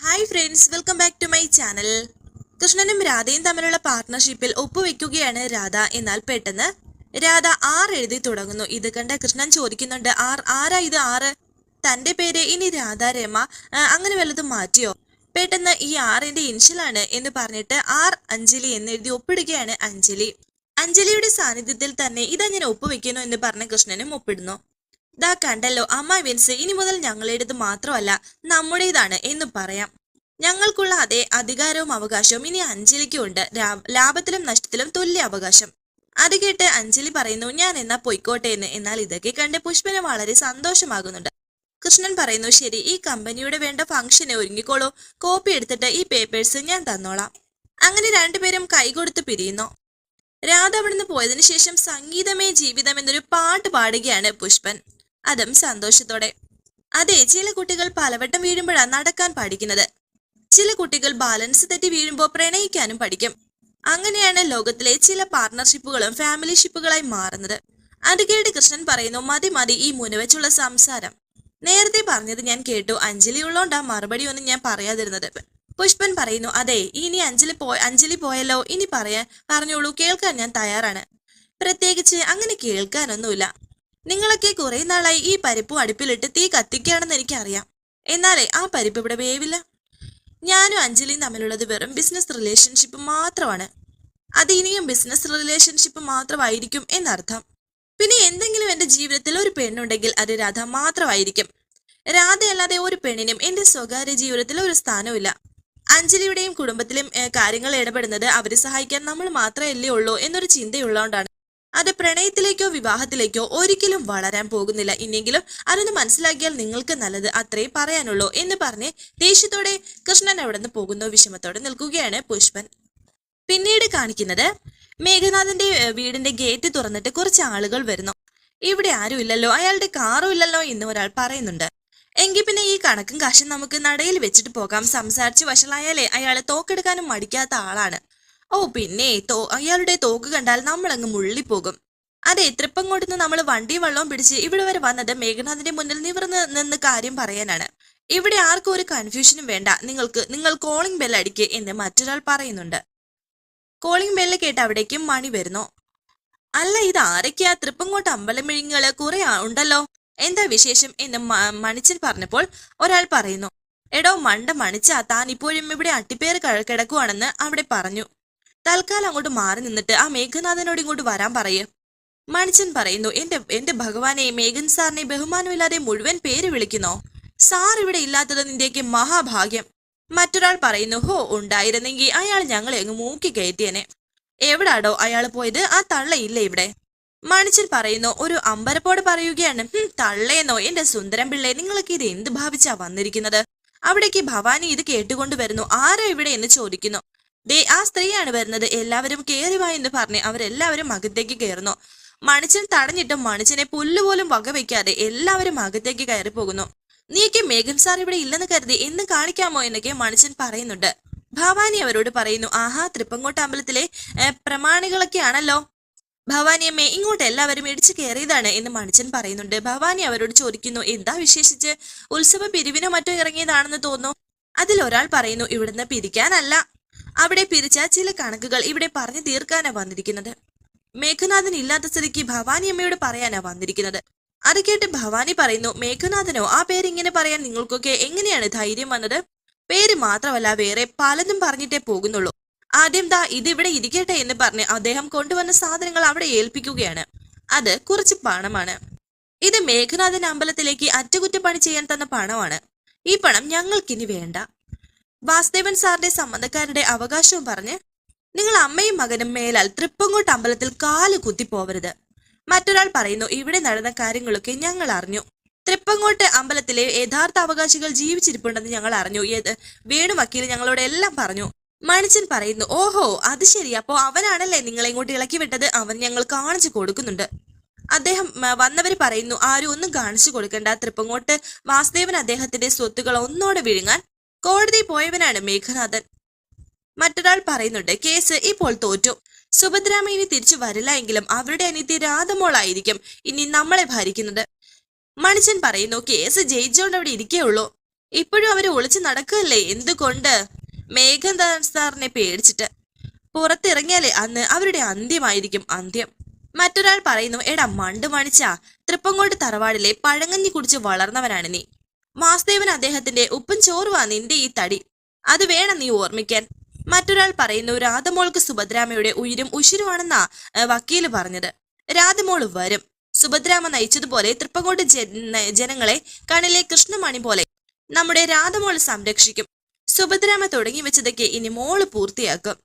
Hi friends welcome back to my channel കൃഷ്ണനും രാധയും തമ്മിലുള്ള പാർട്ട്ണർഷിപ്പിൽ ഒപ്പുവെക്കുകയാണ് രാധ. എന്നാൽ പെട്ടെന്ന് രാധ ആർ എഴുതി തുടങ്ങുന്നു. ഇത് കണ്ട കൃഷ്ണൻ ചോദിക്കുന്നുണ്ട് ആർ ആരാ ഇത് ആറ് തന്റെ പേര് ഇനി രാധ രമ അങ്ങനെ വല്ലതും മാറ്റിയോ? പെട്ടെന്ന് ഈ ആറിന്റെ ഇൻഷ്യലാണ് എന്ന് പറഞ്ഞിട്ട് ആർ അഞ്ജലി എന്ന് എഴുതി ഒപ്പിടുകയാണ് അഞ്ജലി. അഞ്ജലിയുടെ സാന്നിധ്യത്തിൽ തന്നെ ഇതാ ഞാൻ ഒപ്പുവെക്കുന്നു എന്ന് പറഞ്ഞ കൃഷ്ണനും ഒപ്പിടുന്നു. ദാ കണ്ടല്ലോ അമ്മ വിൻസ് ഇനി മുതൽ ഞങ്ങളുടേത് മാത്രമല്ല നമ്മുടേതാണ് എന്ന് പറയാം. ഞങ്ങൾക്കുള്ള അതേ അധികാരവും അവകാശവും ഇനി അഞ്ജലിക്കും ഉണ്ട്. ലാഭത്തിലും നഷ്ടത്തിലും തുല്യ അവകാശം. അത് കേട്ട് അഞ്ജലി പറയുന്നു ഞാൻ എന്നാ പൊയ്ക്കോട്ടെ എന്ന്. എന്നാൽ ഇതൊക്കെ കണ്ട് പുഷ്പന് വളരെ സന്തോഷമാകുന്നുണ്ട്. കൃഷ്ണൻ പറയുന്നു ശരി ഈ കമ്പനിയുടെ വേണ്ട ഫംഗ്ഷനെ ഒരുങ്ങിക്കോളൂ. കോപ്പി എടുത്തിട്ട് ഈ പേപ്പേഴ്സ് ഞാൻ തന്നോളാം. അങ്ങനെ രണ്ടുപേരും കൈകൊടുത്ത് പിരിയുന്നു. രാധ അവിടുന്ന് പോയതിനു ശേഷം സംഗീതമേ ജീവിതം എന്നൊരു പാട്ട് പാടുകയാണ് പുഷ്പൻ. അതും സന്തോഷത്തോടെ. അതെ ചില കുട്ടികൾ പലവട്ടം വീഴുമ്പോഴാണ് നടക്കാൻ പഠിക്കുന്നത് ചില കുട്ടികൾ ബാലൻസ് തെറ്റി വീഴുമ്പോൾ പ്രണയിക്കാനും പഠിക്കും. അങ്ങനെയാണ് ലോകത്തിലെ ചില പാർട്ണർഷിപ്പുകളും ഫാമിലി ഷിപ്പുകളായി മാറുന്നത്. അത് കേട്ട് കൃഷ്ണൻ പറയുന്നു മതി മതി ഈ മുനവെച്ചുള്ള സംസാരം. നേരത്തെ പറഞ്ഞത് ഞാൻ കേട്ടു. അഞ്ജലി ഉള്ളോണ്ടാ മറുപടി ഒന്നും ഞാൻ പറയാതിരുന്നത്. പുഷ്പൻ പറയുന്നു അതെ ഇനി അഞ്ജലി പോ അഞ്ജലി പോയല്ലോ. ഇനി പറയാൻ പറഞ്ഞോളൂ കേൾക്കാൻ ഞാൻ തയ്യാറാണ്. പ്രത്യേകിച്ച് അങ്ങനെ കേൾക്കാനൊന്നുമില്ല. നിങ്ങളൊക്കെ കുറെ നാളായി ഈ പരിപ്പ് അടുപ്പിലിട്ട് തീ കത്തിക്കുകയാണെന്ന് എനിക്കറിയാം. എന്നാലേ ആ പരിപ്പ് ഇവിടെ വേവില്ല. ഞാനും അഞ്ജലിയും തമ്മിലുള്ളത് വെറും ബിസിനസ് റിലേഷൻഷിപ്പ് മാത്രമാണ്. അത് ഇനിയും ബിസിനസ് റിലേഷൻഷിപ്പ് മാത്രമായിരിക്കും എന്നർത്ഥം. പിന്നെ എന്തെങ്കിലും എന്റെ ജീവിതത്തിൽ ഒരു പെണ്ണുണ്ടെങ്കിൽ അത് രാധ മാത്രമായിരിക്കും. രാധയല്ലാതെ ഒരു പെണ്ണിനും എന്റെ സ്വകാര്യ ജീവിതത്തിൽ ഒരു സ്ഥാനമില്ല അഞ്ജലിയുടെയും കുടുംബത്തിലെയും കാര്യങ്ങൾ ഇടപെടുന്നത് അവരെ സഹായിക്കാൻ നമ്മൾ മാത്രമല്ലേ ഉള്ളൂ എന്നൊരു ചിന്തയുള്ളതുകൊണ്ടാണ്. അത് പ്രണയത്തിലേക്കോ വിവാഹത്തിലേക്കോ ഒരിക്കലും വളരാൻ പോകുന്നില്ല. ഇനിയെങ്കിലും അതൊന്ന് മനസ്സിലാക്കിയാൽ നിങ്ങൾക്ക് നല്ലത് അത്രേ പറയാനുള്ളൂ എന്ന് പറഞ്ഞ് ദേഷ്യത്തോടെ കൃഷ്ണൻ അവിടെ നിന്ന് പോകുന്നു. വിഷമത്തോടെ നിൽക്കുകയാണ് പുഷ്പൻ. പിന്നീട് കാണിക്കുന്നത് മേഘനാഥന്റെ വീടിന്റെ ഗേറ്റ് തുറന്നിട്ട് കുറച്ച് ആളുകൾ വരുന്നു. ഇവിടെ ആരും ഇല്ലല്ലോ. അയാളുടെ കാറും ഇല്ലല്ലോ എന്ന് ഒരാൾ പറയുന്നുണ്ട്. എങ്കിൽ പിന്നെ ഈ കണക്കും കാശും നമുക്ക് നടയിൽ വെച്ചിട്ട് പോകാം. സംസാരിച്ച് വഷളായാലേ അയാളെ തോക്കെടുക്കാനും മടിക്കാത്ത ആളാണ്. ഓ പിന്നെ അയാളുടെ തോക്ക് കണ്ടാൽ നമ്മളങ്ങ് മുള്ളിപ്പോകും. അതെ തൃപ്പങ്കോട്ടുനിന്ന് നമ്മൾ വണ്ടി വെള്ളവും പിടിച്ച് ഇവിടെ വരെ വന്നത് മേഘനാഥിന്റെ മുന്നിൽ നിവർന്ന് നിന്ന് കാര്യം പറയാനാണ്. ഇവിടെ ആർക്കും ഒരു കൺഫ്യൂഷനും വേണ്ട. നിങ്ങൾക്ക് നിങ്ങൾ കോളിംഗ് ബെൽ അടിക്ക് എന്ന് മറ്റൊരാൾ പറയുന്നുണ്ട്. കോളിംഗ് ബെല്ല് കേട്ട് അവിടേക്കും മണി വരുന്നു. അല്ല ഇത് ആരൊക്കെയാ? തൃപ്പങ്കോട്ട് അമ്പലമിഴിങ്ങൾ കുറെ ഉണ്ടല്ലോ. എന്താ വിശേഷം എന്ന് മണിച്ചൻ പറഞ്ഞപ്പോൾ ഒരാൾ പറയുന്നു. എടോ മണ്ട മണിച്ച താൻ ഇപ്പോഴും ഇവിടെ അട്ടിപ്പേർ കിടക്കുവാണെന്ന് അവിടെ പറഞ്ഞു. തൽക്കാലം അങ്ങോട്ട് മാറി നിന്നിട്ട് ആ മേഘനാഥനോട് ഇങ്ങോട്ട് വരാൻ പറയേ. മണിച്ചൻ പറയുന്നു എന്റെ എന്റെ ഭഗവാനെ മേഘൻ സാറിനെ ബഹുമാനമില്ലാതെ മുഴുവൻ പേര് വിളിക്കുന്നോ? സാർ ഇവിടെ ഇല്ലാത്തത് നിന്റെയൊക്കെ മഹാഭാഗ്യം. മറ്റൊരാൾ പറയുന്നു ഹോ ഉണ്ടായിരുന്നെങ്കിൽ അയാൾ ഞങ്ങളെ അങ്ങ് മൂക്കി കയറ്റിയനെ. എവിടാടോ അയാൾ പോയത്? ആ തള്ളയില്ല ഇവിടെ? മണിച്ചൻ പറയുന്നു ഒരു അമ്പരപ്പോട് പറയുകയാണ്. തള്ളേന്നോ? എന്റെ സുന്ദരം പിള്ളേ നിങ്ങൾക്ക് ഇത് എന്ത് ഭാവിച്ചാ വന്നിരിക്കുന്നത്? അവിടേക്ക് ഭവാനി ഇത് കേട്ടുകൊണ്ട് വരുന്നു. ആരാ ഇവിടെ എന്ന് ചോദിക്കുന്നു. ദേ ആ സ്ത്രീയാണ് വരുന്നത്. എല്ലാവരും കയറിവാ എന്ന് പറഞ്ഞ് അവരെല്ലാവരും അകത്തേക്ക് കയറുന്നു. മണിച്ചൻ തടഞ്ഞിട്ടും മണിച്ചനെ പുല്ലുപോലും വകവെക്കാതെ എല്ലാവരും അകത്തേക്ക് കയറി പോകുന്നു. നീയൊക്കെ മേഘൻ സാർ ഇവിടെ ഇല്ലെന്ന് കരുതി എന്ന് കാണിക്കാമോ എന്നൊക്കെ മണിച്ചൻ പറയുന്നുണ്ട്. ഭവാനി അവരോട് പറയുന്നു ആഹാ തൃപ്പങ്കോട്ട് അമ്പലത്തിലെ പ്രമാണികളൊക്കെ ആണല്ലോ ഭവാനിയമ്മേ ഇങ്ങോട്ട് എല്ലാവരും ഇടിച്ചു കയറിയതാണ് എന്ന് മണിച്ചൻ പറയുന്നുണ്ട്. ഭവാനി അവരോട് ചോദിക്കുന്നു എന്താ വിശേഷിച്ച്? ഉത്സവ പിരിവിനോ മറ്റോ ഇറങ്ങിയതാണെന്ന് തോന്നുന്നു? അതിലൊരാൾ പറയുന്നു ഇവിടുന്ന് പിരിക്കാനല്ല. അവിടെ പിരിച്ച ചില കണക്കുകൾ ഇവിടെ പറഞ്ഞു തീർക്കാനാ വന്നിരിക്കുന്നത്. മേഘനാഥൻ ഇല്ലാത്ത സ്ഥിതിക്ക് ഭവാനി അമ്മയോട് പറയാനാ വന്നിരിക്കുന്നത്. അത് കേട്ട് ഭവാനി പറയുന്നു മേഘനാഥനോ ആ പേര് ഇങ്ങനെ പറയാൻ നിങ്ങൾക്കൊക്കെ എങ്ങനെയാണ് ധൈര്യം വന്നത്? പേര് മാത്രമല്ല വേറെ പലതും പറഞ്ഞിട്ടേ പോകുന്നുള്ളൂ. ആദ്യം ദാ ഇതിവിടെ ഇരിക്കട്ടെ എന്ന് പറഞ്ഞ് അദ്ദേഹം കൊണ്ടുവന്ന സാധനങ്ങൾ അവിടെ ഏൽപ്പിക്കുകയാണ്. അത് കുറച്ച് പണമാണ്. ഇത് മേഘനാഥൻ അമ്പലത്തിലേക്ക് അറ്റകുറ്റപ്പണി ചെയ്യാൻ തന്ന പണമാണ്. ഈ പണം ഞങ്ങൾക്കിനി വേണ്ട. വാസുദേവൻ സാറിന്റെ സംബന്ധക്കാരുടെ അവകാശവും പറഞ്ഞ് നിങ്ങൾ അമ്മയും മകനും മേലാൽ തൃപ്പങ്കോട്ട് അമ്പലത്തിൽ കാൽ കുത്തി പോവരുത്. മറ്റൊരാൾ പറയുന്നു ഇവിടെ നടന്ന കാര്യങ്ങളൊക്കെ ഞങ്ങൾ അറിഞ്ഞു. തൃപ്പങ്ങോട്ട് അമ്പലത്തിലെ യഥാർത്ഥ അവകാശികൾ ജീവിച്ചിരിപ്പുണ്ടെന്ന് ഞങ്ങൾ അറിഞ്ഞു. വേണു വക്കീൽ ഞങ്ങളോട് എല്ലാം പറഞ്ഞു. മണിച്ചൻ പറയുന്നു ഓഹോ അത് ശരി. അപ്പോ അവനാണല്ലേ നിങ്ങളെ ഇങ്ങോട്ട് ഇളക്കി വിട്ടത്? അവൻ ഞങ്ങൾ കാണിച്ചു കൊടുക്കുന്നുണ്ട്. അദ്ദേഹം വന്നവർ പറയുന്നു ആരും ഒന്നും കാണിച്ചു കൊടുക്കണ്ട. തൃപ്പങ്ങോട്ട് വാസുദേവൻ അദ്ദേഹത്തിന്റെ സ്വത്തുകൾ ഒന്നോടെ വിഴുങ്ങാൻ കോടതി പോയവനാണ് മേഘനാഥൻ. മറ്റൊരാൾ പറയുന്നുണ്ട് കേസ് ഇപ്പോൾ തോറ്റു. സുഭദ്രാമ ഇനി തിരിച്ചു വരില്ല എങ്കിലും അവരുടെ അനിയത്തി രാധമോളായിരിക്കും ഇനി നമ്മളെ ഭരിക്കുന്നത്. മണിച്ചൻ പറയുന്നു കേസ് ജയിച്ചോണ്ട് അവിടെ ഇരിക്കേ ഉള്ളൂ ഇപ്പോഴും അവർ ഒളിച്ചു നടക്കുകയല്ലേ? എന്തുകൊണ്ട്? മേഘനാഥൻ സാറിനെ പേടിച്ചിട്ട്. പുറത്തിറങ്ങിയാലേ അന്ന് അവരുടെ അന്ത്യമായിരിക്കും അന്ത്യം. മറ്റൊരാൾ പറയുന്നു എടാ മണ്ട് മണിച്ച തൃപ്പങ്കോട്ട് തറവാടിലെ പഴങ്ങഞ്ഞി കുടിച്ച് വളർന്നവനാണ് നീ. വാസുദേവൻ അദ്ദേഹത്തിന്റെ ഉപ്പൻ ചോറുവാ നിന്റെ ഈ തടി. അത് വേണം നീ ഓർമ്മിക്കാൻ. മറ്റൊരാൾ പറയുന്നു രാധമോൾക്ക് സുഭദ്രാമയുടെ ഉയരും ഉശിരുമാണെന്നാ വക്കീൽ പറഞ്ഞത്. രാധമോൾ വരും. സുഭദ്രാമ നയിച്ചതുപോലെ തൃപ്പങ്കോട്ട് ജനങ്ങളെ കണിലെ കൃഷ്ണമണി പോലെ നമ്മുടെ രാധമോൾ സംരക്ഷിക്കും. സുഭദ്രാമ തുടങ്ങി വെച്ചതൊക്കെ ഇനി മോൾ പൂർത്തിയാക്കും.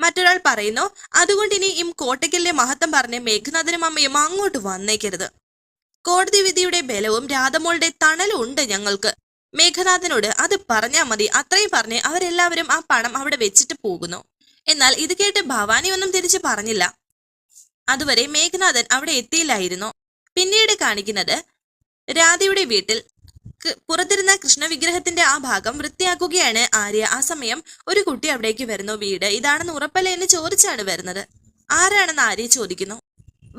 മറ്റൊരാൾ പറയുന്നു അതുകൊണ്ട് ഇനി ഇം കോട്ടയ്ക്കലിലെ മഹത്വം പറഞ്ഞ് മേഘനാഥനും അമ്മയും അങ്ങോട്ട് വന്നേക്കരുത്. കോടതി വിധിയുടെ ബലവും രാധമോളുടെ തണലും ഉണ്ട് ഞങ്ങൾക്ക്. മേഘനാഥനോട് അത് പറഞ്ഞാൽ മതി. അത്രയും പറഞ്ഞ് അവരെല്ലാവരും ആ പണം അവിടെ വെച്ചിട്ട് പോകുന്നു. എന്നാൽ ഇത് കേട്ട് ഭവാനി ഒന്നും തിരിച്ചു പറഞ്ഞില്ല. അതുവരെ മേഘനാഥൻ അവിടെ എത്തിയില്ലായിരുന്നു. പിന്നീട് കാണിക്കുന്നത് രാധയുടെ വീട്ടിൽ പുറത്തിരുന്ന കൃഷ്ണവിഗ്രഹത്തിന്റെ ആ ഭാഗം വൃത്തിയാക്കുകയാണ് ആര്യ. ആ സമയം ഒരു കുട്ടി അവിടേക്ക് വരുന്നു വീട്. ഇതാണെന്ന് ഉറപ്പല്ലേ എന്ന് ചോദിച്ചാണ് വരുന്നത്. ആരാണെന്ന് ആര്യ ചോദിക്കുന്നു.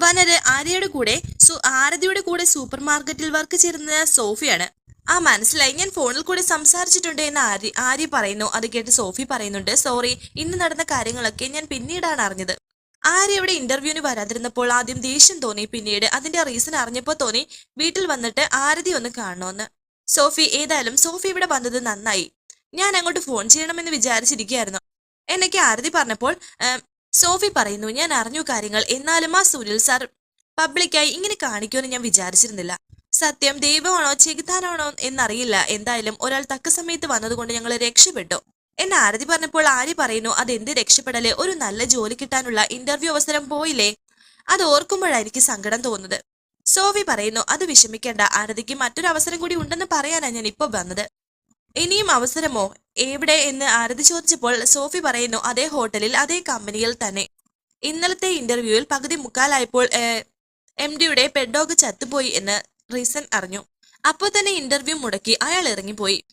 വനര് ആര്യയുടെ കൂടെ ആരതിയുടെ കൂടെ സൂപ്പർ മാർക്കറ്റിൽ വർക്ക് ചെയ്യുന്ന സോഫിയാണ്. ആ മനസ്സിലായി. ഞാൻ ഫോണിൽ കൂടെ സംസാരിച്ചിട്ടുണ്ട് എന്ന് ആര്യ ആര്യ പറയുന്നു. അത് കേട്ട് സോഫി പറയുന്നുണ്ട്. സോറി ഇന്ന് നടന്ന കാര്യങ്ങളൊക്കെ ഞാൻ പിന്നീടാണ് അറിഞ്ഞത്. ആര്യ ഇവിടെ ഇന്റർവ്യൂവിന് വരാതിരുന്നപ്പോൾ ആദ്യം ദേഷ്യം തോന്നി. പിന്നീട് അതിന്റെ റീസൺ അറിഞ്ഞപ്പോൾ തോന്നി വീട്ടിൽ വന്നിട്ട് ആരതി ഒന്ന് കാണണമെന്ന് സോഫി ഏതായാലും സോഫി ഇവിടെ വന്നത് നന്നായി. ഞാൻ അങ്ങോട്ട് ഫോൺ ചെയ്യണമെന്ന് വിചാരിച്ചിരിക്കുകയായിരുന്നു എന്നൊക്കെ ആരതി പറഞ്ഞപ്പോൾ സോഫി പറയുന്നു ഞാൻ അറിഞ്ഞു കാര്യങ്ങൾ. എന്നാലും ആ സുനിൽ സാർ പബ്ലിക്കായി ഇങ്ങനെ കാണിക്കുമെന്ന് ഞാൻ വിചാരിച്ചിരുന്നില്ല. സത്യം ദൈവമാണോ ചെകുത്താനാണോ എന്നറിയില്ല. എന്തായാലും ഒരാൾ തക്ക സമയത്ത് വന്നതുകൊണ്ട് ഞങ്ങൾ രക്ഷപ്പെട്ടു. എന്നെ ആരതി പറഞ്ഞപ്പോൾ ആര്യ പറയുന്നു അതെന്ത് രക്ഷപ്പെടലേ? ഒരു നല്ല ജോലി കിട്ടാനുള്ള ഇന്റർവ്യൂ അവസരം പോയില്ലേ? അത് ഓർക്കുമ്പോഴായിരിക്കും സങ്കടം തോന്നുന്നത്. സോവി പറയുന്നു അത് വിഷമിക്കേണ്ട. ആരതിക്ക് മറ്റൊരു അവസരം കൂടി ഉണ്ടെന്ന് പറയാനാണ് ഞാൻ ഇപ്പോൾ വന്നത്. ഇനിയും അവസരമോ? എവിടെ എന്ന് ആരതി ചോദിച്ചപ്പോൾ സോഫി പറയുന്നു അതേ ഹോട്ടലിൽ അതേ കമ്പനിയിൽ തന്നെ. ഇന്നലത്തെ ഇന്റർവ്യൂവിൽ പകുതി മുക്കാലായപ്പോൾ എം ഡിയുടെ പെഡോഗ് ചത്തുപോയി എന്ന് റീസൺ അറിഞ്ഞു. അപ്പോൾ തന്നെ ഇന്റർവ്യൂ മുടക്കി അയാൾ ഇറങ്ങിപ്പോയി.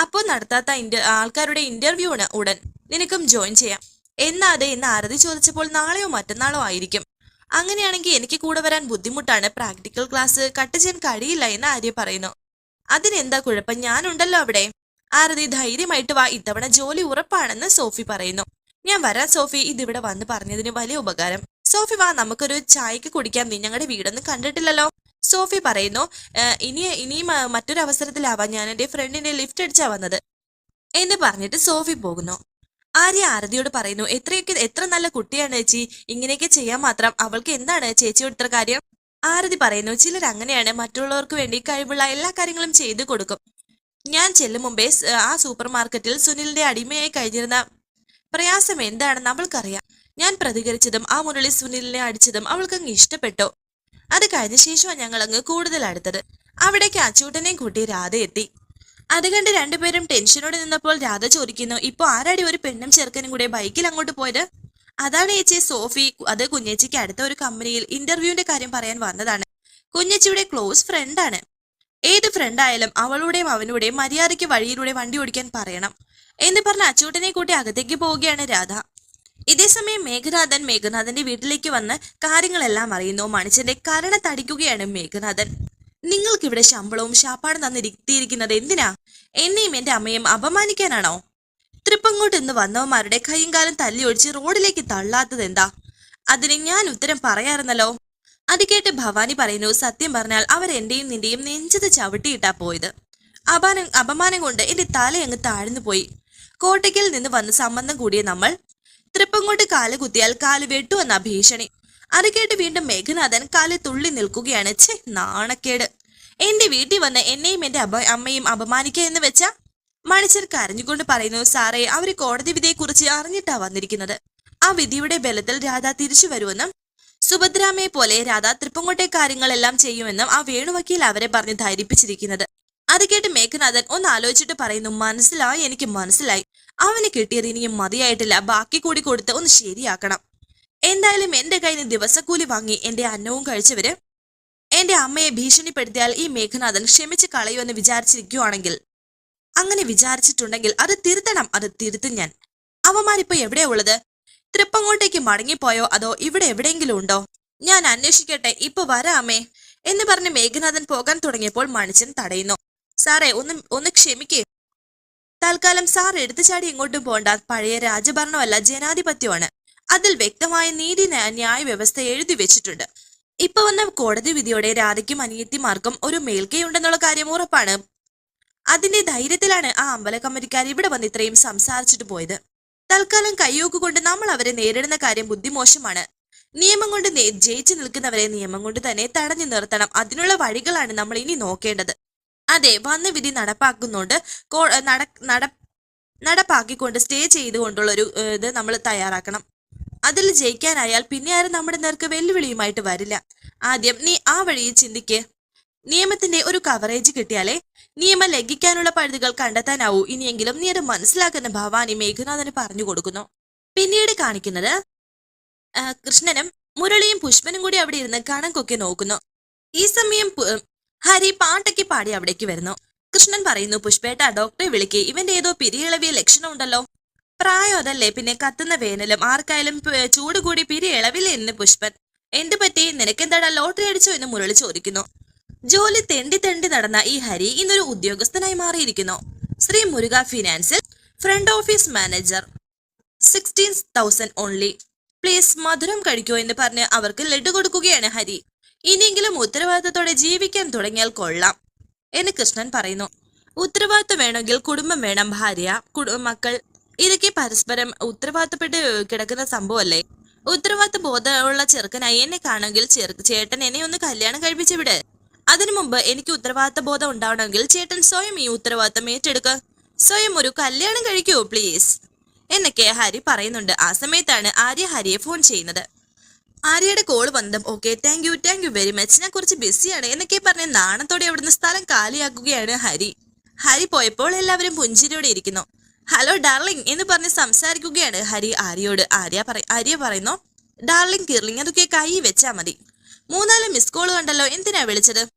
അപ്പോൾ നടത്താത്ത ആൾക്കാരുടെ ഇന്റർവ്യൂണ് ഉടൻ. നിനക്കും ജോയിൻ ചെയ്യാം. എന്നാ അതെ എന്ന് ആരതി ചോദിച്ചപ്പോൾ നാളെയോ മറ്റന്നാളോ ആയിരിക്കും. അങ്ങനെയാണെങ്കിൽ എനിക്ക് കൂടെ വരാൻ ബുദ്ധിമുട്ടാണ്. പ്രാക്ടിക്കൽ ക്ലാസ് കട്ട് ചെയ്യാൻ കഴിയില്ല എന്ന് ആര്യ പറയുന്നു. അതിനെന്താ കുഴപ്പം? ഞാനുണ്ടല്ലോ അവിടെ. ആരതി ധൈര്യമായിട്ട് വാ ഇത്തവണ ജോലി ഉറപ്പാണെന്ന് സോഫി പറയുന്നു. ഞാൻ വരാം സോഫി ഇതിവിടെ വന്ന് പറഞ്ഞതിന് വലിയ ഉപകാരം. സോഫി വാ നമുക്കൊരു ചായക്ക് കുടിക്കാം നീ ഞങ്ങളുടെ വീടൊന്നും കണ്ടിട്ടില്ലല്ലോ. സോഫി പറയുന്നു "ഏഹ്, ഇനി ഇനിയും മറ്റൊരു അവസരത്തിലാവാം ഞാൻ എന്റെ ഫ്രണ്ടിനെ ലിഫ്റ്റ് അടിച്ചാ വന്നത്. എന്ന് പറഞ്ഞിട്ട് സോഫി പോകുന്നു. ആര്യ ആരതിയോട് പറയുന്നു എത്രയൊക്കെ എത്ര നല്ല കുട്ടിയാണ് ചേച്ചി ഇങ്ങനെയൊക്കെ ചെയ്യാൻ മാത്രം അവൾക്ക് എന്താണ് ചേച്ചിയോട് ഇത്ര കാര്യം? ആരതി പറയുന്നു ചിലർ അങ്ങനെയാണ് മറ്റുള്ളവർക്ക് വേണ്ടി കഴിവുള്ള എല്ലാ കാര്യങ്ങളും ചെയ്തു കൊടുക്കും. ഞാൻ ചെല്ലും മുമ്പേ ആ സൂപ്പർ മാർക്കറ്റിൽ സുനിലിന്റെ അടിമയായി കഴിഞ്ഞിരുന്ന പ്രയാസം എന്താണെന്ന് അവൾക്കറിയാം. ഞാൻ പ്രതികരിച്ചതും ആ മുരളി സുനിലിനെ അടിച്ചതും അവൾക്കങ്ങ് ഇഷ്ടപ്പെട്ടു. അത് കഴിഞ്ഞ ശേഷമാണ് ഞങ്ങൾ അങ്ങ് കൂടുതൽ അടുത്തത്. അവിടേക്ക് അച്ചൂട്ടനെയും കൂട്ടി രാധ എത്തി. അത് കണ്ട് രണ്ടുപേരും ടെൻഷനോടെ നിന്നപ്പോൾ രാധ ചോദിക്കുന്നു ഇപ്പൊ ആരാടി ഒരു പെണ്ണും ചെറുക്കനും കൂടെ ബൈക്കിൽ അങ്ങോട്ട് പോയത്? അതാണ് ചേച്ചി സോഫി. അത് കുഞ്ഞേച്ചിക്ക് അടുത്ത ഒരു കമ്പനിയിൽ ഇന്റർവ്യൂവിന്റെ കാര്യം പറയാൻ വന്നതാണ്. കുഞ്ഞേച്ചിയുടെ ക്ലോസ് ഫ്രണ്ടാണ് ഏത് ഫ്രണ്ട് ആയാലും അവളുടെയും അവനുടെയും മര്യാദയ്ക്ക് വഴിയിലൂടെ വണ്ടി ഓടിക്കാൻ പറയണം. എന്ന് പറഞ്ഞ അച്ചൂട്ടനെ കൂട്ടി അകത്തേക്ക് പോവുകയാണ് രാധ. ഇതേസമയം മേഘനാഥൻ മേഘനാഥന്റെ വീട്ടിലേക്ക് വന്ന് കാര്യങ്ങളെല്ലാം അറിയുന്നു. മണിച്ചന്റെ കരണ തടിക്കുകയാണ് മേഘനാഥൻ. നിങ്ങൾക്കിവിടെ ശമ്പളവും ശാപ്പാടും തന്നിരിക്കുന്നത് എന്തിനാ? എന്നെയും എന്റെ അമ്മയും അപമാനിക്കാനാണോ? തൃപ്പങ്ങോട്ട് ഇന്ന് വന്നവന്മാരുടെ കയ്യും കാലം തല്ലി ഒഴിച്ച് റോഡിലേക്ക് തള്ളാത്തത് എന്താ അതിന് ഞാൻ ഉത്തരം പറയാറുന്നല്ലോ അത് കേട്ട് ഭവാനി പറയുന്നു സത്യം പറഞ്ഞാൽ അവർ എന്റെയും നിന്റെയും നെഞ്ചത് ചവിട്ടിയിട്ടാ പോയത്. അപാനം അപമാനം കൊണ്ട് എന്റെ തലയങ്ങ് താഴ്ന്നു പോയി. കോട്ടയ്ക്കൽ നിന്ന് വന്ന് സംബന്ധം കൂടിയ നമ്മൾ തൃപ്പങ്ങോട്ട് കാൽ കുത്തിയാൽ കാൽ വെട്ടുവെന്ന ഭീഷണി. അത് കേട്ട് വീണ്ടും മേഘനാഥൻ കാൽ തുള്ളി നിൽക്കുകയാണ്. ഛേ നാണക്കേട്. എന്റെ വീട്ടിൽ വന്ന് എന്നെയും എന്റെ അബ അമ്മയും അപമാനിക്കുക എന്ന് വെച്ചാ? മണിച്ചർ കരഞ്ഞുകൊണ്ട് പറയുന്നു സാറേ അവർ കോടതി വിധിയെ കുറിച്ച് അറിഞ്ഞിട്ടാ വന്നിരിക്കുന്നത്. ആ വിധിയുടെ ബലത്തിൽ രാധ തിരിച്ചു വരുമെന്നും സുഭദ്രാമയെ പോലെ രാധ തൃപ്പങ്കോട്ടെ കാര്യങ്ങളെല്ലാം ചെയ്യുമെന്നും ആ വേണുവക്കീൽ അവരെ പറഞ്ഞ് ധൈര്യപ്പിച്ചിരിക്കുന്നത് അത് കേട്ട് മേഘനാഥൻ ഒന്ന് ആലോചിച്ചിട്ട് പറയുന്നു മനസ്സിലായി എനിക്ക് മനസ്സിലായി. അവന് കിട്ടിയത് ഇനിയും മതിയായിട്ടില്ല. ബാക്കി കൂടി കൊടുത്ത് ഒന്ന് ശരിയാക്കണം. എന്തായാലും എന്റെ കയ്യിൽ നിന്ന് ദിവസക്കൂലി വാങ്ങി എന്റെ അന്നവും കഴിച്ചവര് എന്റെ അമ്മയെ ഭീഷണിപ്പെടുത്തിയാൽ ഈ മേഘനാഥൻ ക്ഷമിച്ച് കളയുമെന്ന് വിചാരിച്ചിരിക്കുവാണെങ്കിൽ അങ്ങനെ വിചാരിച്ചിട്ടുണ്ടെങ്കിൽ അത് തിരുത്തണം അത് തിരുത്തും ഞാൻ. അവന്മാരിപ്പോ എവിടെയാ ഉള്ളത്? തൃപ്പങ്ങോട്ടേക്ക് മടങ്ങിപ്പോയോ? അതോ ഇവിടെ എവിടെയെങ്കിലും ഉണ്ടോ? ഞാൻ അന്വേഷിക്കട്ടെ. ഇപ്പൊ വരാമേ. എന്ന് പറഞ്ഞ് മേഘനാഥൻ പോകാൻ തുടങ്ങിയപ്പോൾ മണിച്ചൻ തടയുന്നു. സാറേ ഒന്ന് ഒന്ന് ക്ഷമിക്കേ. തൽക്കാലം സാർ എടുത്തുചാടി ഇങ്ങോട്ടും പോണ്ട. പഴയ രാജഭരണമല്ല ജനാധിപത്യമാണ്. അതിൽ വ്യക്തമായ നീതി ന്യായ വ്യവസ്ഥ എഴുതി വെച്ചിട്ടുണ്ട്. ഇപ്പൊ വന്ന കോടതി വിധിയോടെ രാധയ്ക്കും അനിയത്തിമാർക്കും ഒരു മേൽക്കൈയുണ്ടെന്നുള്ള കാര്യം ഉറപ്പാണ്. അതിന്റെ ധൈര്യത്തിലാണ് ആ അമ്പലക്കമ്മരിക്കാർ ഇവിടെ വന്ന് ഇത്രയും സംസാരിച്ചിട്ട് പോയത്. തൽക്കാലം കയ്യൂക്കുകൊണ്ട് നമ്മൾ അവരെ നേരിടുന്ന കാര്യം ബുദ്ധിമോശമാണ് നിയമം കൊണ്ട് ജയിച്ചു നിൽക്കുന്നവരെ നിയമം കൊണ്ട് തന്നെ തടഞ്ഞു നിർത്തണം. അതിനുള്ള വഴികളാണ് നമ്മൾ ഇനി നോക്കേണ്ടത്. അതെ വന്ന വിധി നടപ്പാക്കുന്നുണ്ട് നട നട നടപ്പാക്കിക്കൊണ്ട് സ്റ്റേ ചെയ്തുകൊണ്ടുള്ള ഒരു ഇത് നമ്മൾ തയ്യാറാക്കണം. അതിൽ ജയിക്കാനായാൽ പിന്നെ ആരും നമ്മുടെ നേർക്ക് വെല്ലുവിളിയുമായിട്ട് വരില്ല. ആദ്യം നീ ആ വഴിയിൽ ചിന്തിക്ക്. നിയമത്തിന്റെ ഒരു കവറേജ് കിട്ടിയാലേ നിയമം ലംഘിക്കാനുള്ള പഴുതുകൾ കണ്ടെത്താനാവൂ. ഇനിയെങ്കിലും നീ അത് മനസ്സിലാക്കുന്ന ഭവാനി മേഘനാഥന് പറഞ്ഞു കൊടുക്കുന്നു. പിന്നീട് കാണിക്കുന്നത് കൃഷ്ണനും മുരളിയും പുഷ്പനും കൂടി അവിടെ ഇരുന്ന് കൊക്കി നോക്കുന്നു. ഈ സമയം ഹരി പാട്ടൊക്കെ പാടി അവിടേക്ക് വരുന്നു. കൃഷ്ണൻ പറയുന്നു പുഷ്പേട്ട ഡോക്ടറെ വിളിക്ക്. ഇവന്റെ ഏതോ പിരിയിളവിയ ലക്ഷണം ഉണ്ടല്ലോ പ്രായം അതല്ലേ. പിന്നെ കത്തുന്ന വേനലും ആർക്കായാലും ചൂട് കൂടി പിരിയിളവില്ലേ എന്ന് പുഷ്പൻ. എന്ത് പറ്റി? നിനക്കെന്താടാ ലോട്ടറി അടിച്ചോ എന്ന് മുരളി ചോദിക്കുന്നു. ജോലി തെണ്ടി തെണ്ടി നടന്ന ഈ ഹരി ഇന്നൊരു ഉദ്യോഗസ്ഥനായി മാറിയിരിക്കുന്നു. Shri Muruga ഫിനാൻസിൽ front office manager. Sixteen thousand only please മധുരം കഴിക്കൂ എന്ന് പറഞ്ഞ് അവർക്ക് ലഡു കൊടുക്കുകയാണ് ഹരി. ഇനിയെങ്കിലും ഉത്തരവാദിത്തത്തോടെ ജീവിക്കാൻ തുടങ്ങിയാൽ കൊള്ളാം. എന്ന് കൃഷ്ണൻ പറയുന്നു. ഉത്തരവാദിത്തം വേണമെങ്കിൽ കുടുംബം വേണം ഭാര്യ മക്കൾ. ഇതൊക്കെ പരസ്പരം ഉത്തരവാദിത്തപ്പെട്ട് കിടക്കുന്ന സംഭവമല്ലേ? ഉത്തരവാദിത്ത ബോധമുള്ള ചെറുക്കനായി എന്നെ കാണുമെങ്കിൽ ചേട്ടൻ എന്നെ ഒന്ന് കല്യാണം കഴിപ്പിച്ച് വിട് അതിനു മുമ്പ് എനിക്ക് ഉത്തരവാദിത്ത ബോധം ഉണ്ടാവണമെങ്കിൽ ചേട്ടൻ സ്വയം ഈ ഉത്തരവാദിത്തം ഏറ്റെടുക്കുക സ്വയം ഒരു കല്യാണം കഴിക്കൂ പ്ലീസ് എന്നൊക്കെ ഹരി പറയുന്നുണ്ട്. ആ സമയത്താണ് ആര്യ ഹരിയെ ഫോൺ ചെയ്യുന്നത്. ആര്യയുടെ കോൾ വന്നതും okay thank you thank you very much ഞാൻ കുറച്ച് ബിസിയാണ് എന്നൊക്കെ പറഞ്ഞ് നാണത്തോടെ അവിടുന്ന് സ്ഥലം കാലിയാക്കുകയാണ് ഹരി. ഹരി പോയപ്പോൾ എല്ലാവരും പുഞ്ചിരിയോടെ ഇരിക്കുന്നു. ഹലോ ഡാർലിംഗ് എന്ന് പറഞ്ഞ് സംസാരിക്കുകയാണ് ഹരി ആര്യയോട്. ആര്യ പറ ആര്യ പറയുന്നു ഡാർലിംഗ് കിർലിംഗ് അതൊക്കെ കൈ വെച്ചാൽ മതി. മൂന്നാൽ മിസ് കോൾ കണ്ടല്ലോ എന്തിനാ വിളിച്ചത്?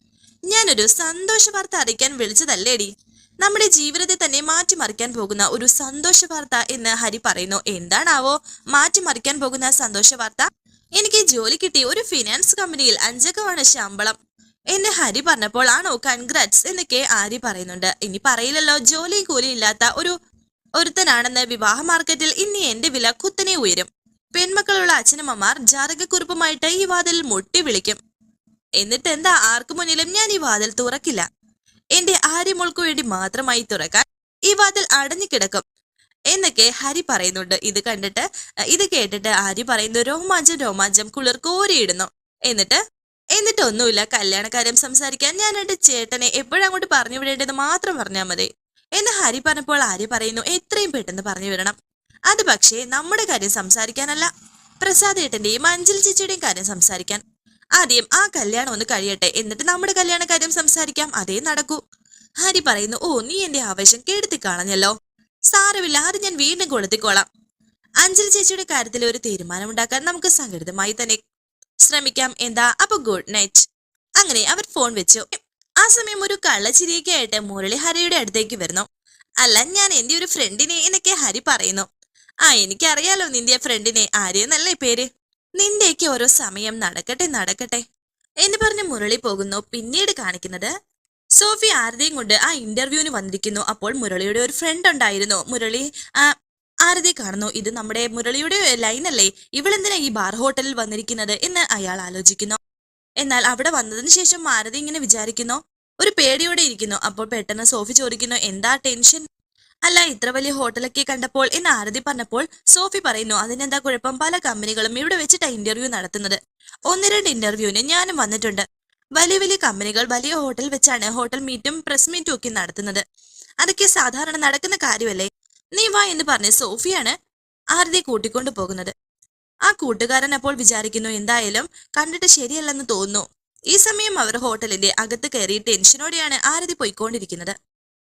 ഞാനൊരു സന്തോഷ വാർത്ത അറിയിക്കാൻ വിളിച്ചതല്ലേടി. നമ്മുടെ ജീവിതത്തെ തന്നെ മാറ്റിമറിക്കാൻ പോകുന്ന ഒരു സന്തോഷ വാർത്ത എന്ന് ഹരി പറയുന്നു. എന്താണാവോ? മാറ്റിമറിക്കാൻ പോകുന്ന സന്തോഷ വാർത്ത? എനിക്ക് ജോലി കിട്ടി ഒരു ഫിനാൻസ് കമ്പനിയിൽ അഞ്ചക്കമാണ് ശമ്പളം. എന്നെ ഹരി പറഞ്ഞപ്പോൾ ആണോ കൺഗ്രാറ്റ്സ് എന്നൊക്കെ ആരി പറയുന്നുണ്ട്. ഇനി പറയില്ലല്ലോ ജോലി കൂലി ഇല്ലാത്ത ഒരു ഒരുത്തനാണെന്ന് വിവാഹ മാർക്കറ്റിൽ ഇനി എന്റെ വില കുത്തനെ ഉയരും. പെൺമക്കളുള്ള അച്ഛനമ്മമാർ ജാതകക്കുറിപ്പുമായിട്ട് ഈ വാതിൽ മുട്ടി വിളിക്കും എന്നിട്ട് എന്താ ആർക്കു മുന്നിലും ഞാൻ ഈ വാതിൽ തുറക്കില്ല? എന്റെ ആര്യമോൾക്ക് വേണ്ടി മാത്രമായി തുറക്കാൻ ഈ വാതിൽ അടഞ്ഞു കിടക്കും എന്നൊക്കെ ഹരി പറയുന്നുണ്ട്. ഇത് കണ്ടിട്ട് ഇത് കേട്ടിട്ട് ആര്യ പറയുന്നു രോമാഞ്ചം രോമാഞ്ചം കുളിർ കോരിയിടുന്നു എന്നിട്ട് എന്നിട്ട് ഒന്നുമില്ല കല്യാണക്കാര്യം സംസാരിക്കാൻ ഞാൻ എന്റെ ചേട്ടനെ എപ്പോഴങ്ങോട്ട് പറഞ്ഞു വിടേണ്ടത് മാത്രം പറഞ്ഞാൽ മതി. എന്ന് ഹരി പറഞ്ഞപ്പോൾ ആര്യ പറയുന്നു എത്രയും പെട്ടെന്ന് പറഞ്ഞു വിടണം അത് പക്ഷേ നമ്മുടെ കാര്യം സംസാരിക്കാനല്ല. പ്രസാദ് ഏട്ടന്റെയും അഞ്ചൽ ചേച്ചിയുടെയും കാര്യം സംസാരിക്കാൻ. ആദ്യം ആ കല്യാണം ഒന്ന് കഴിയട്ടെ എന്നിട്ട് നമ്മുടെ കല്യാണ കാര്യം സംസാരിക്കാം. അതേ നടക്കൂ. ഹരി പറയുന്നു ഓ നീ എന്റെ ആവേശം കെടുത്തി കളഞ്ഞല്ലോ. സാരമില്ല അത് ഞാൻ വീണ്ടും കൊളുത്തിക്കോളാം. അഞ്ജലി ചേച്ചിയുടെ കാര്യത്തിൽ ഒരു തീരുമാനമുണ്ടാക്കാൻ നമുക്ക് സംഘടിതമായി തന്നെ ശ്രമിക്കാം. എന്താ? അപ്പൊ ഗുഡ് നൈറ്റ് അങ്ങനെ അവർ ഫോൺ വെച്ചു. ആ സമയം ഒരു കള്ളച്ചിരിയൊക്കെ ആയിട്ട് മുരളി ഹരിയുടെ അടുത്തേക്ക് വരുന്നു. അല്ല ഞാൻ എന്റെ ഒരു ഫ്രണ്ടിനെ എന്നൊക്കെ ഹരി പറയുന്നു. ആ എനിക്കറിയാലോ നിന്റെ ഫ്രണ്ടിനെ. ആര്യെന്നല്ലേ പേര്? നിന്റെയൊക്കെ ഓരോ സമയം നടക്കട്ടെ നടക്കട്ടെ. എന്ന് പറഞ്ഞ് മുരളി പോകുന്നു. പിന്നീട് കാണിക്കുന്നത് സോഫി ആരതിയും കൊണ്ട് ആ ഇന്റർവ്യൂവിന് വന്നിരിക്കുന്നു. അപ്പോൾ മുരളിയുടെ ഒരു ഫ്രണ്ട് ഉണ്ടായിരുന്നു. മുരളി ആരതി കാണുന്നു. ഇത് നമ്മുടെ മുരളിയുടെ ലൈൻ അല്ലേ? ഇവളെന്തിനാ ഈ ബാർ ഹോട്ടലിൽ വന്നിരിക്കുന്നത് എന്ന് അയാൾ ആലോചിക്കുന്നു. എന്നാൽ അവിടെ വന്നതിന് ശേഷം ആരതി ഇങ്ങനെ വിചാരിക്കുന്നു. ഒരു പേടിയോടെ ഇരിക്കുന്നു. അപ്പോൾ പെട്ടെന്ന് സോഫി ചോദിക്കുന്നു എന്താ ടെൻഷൻ? അല്ല ഇത്ര വലിയ ഹോട്ടലൊക്കെ കണ്ടപ്പോൾ എന്ന് ആരതി പറഞ്ഞപ്പോൾ സോഫി പറയുന്നു അതിനെന്താ കുഴപ്പം? പല കമ്പനികളും ഇവിടെ വെച്ചിട്ട് ഇന്റർവ്യൂ നടത്തുന്നത്. ഒന്ന് രണ്ട് ഇന്റർവ്യൂവിന് ഞാനും വന്നിട്ടുണ്ട്. വലിയ വലിയ കമ്പനികൾ വലിയ ഹോട്ടൽ വെച്ചാണ് ഹോട്ടൽ മീറ്റും പ്രസ് മീറ്റും ഒക്കെ നടത്തുന്നത്. അതൊക്കെ സാധാരണ നടക്കുന്ന കാര്യമല്ലേ? നീ വാ എന്ന് പറഞ്ഞ് സോഫിയാണ് ആരതി കൂട്ടിക്കൊണ്ടു പോകുന്നത്. ആ കൂട്ടുകാരൻ അപ്പോൾ വിചാരിക്കുന്നു എന്തായാലും കണ്ടിട്ട് ശരിയല്ലെന്ന് തോന്നുന്നു. ഈ സമയം അവർ ഹോട്ടലിന്റെ അകത്ത് കയറി ടെൻഷനോടെയാണ് ആരതി പോയിക്കൊണ്ടിരിക്കുന്നത്.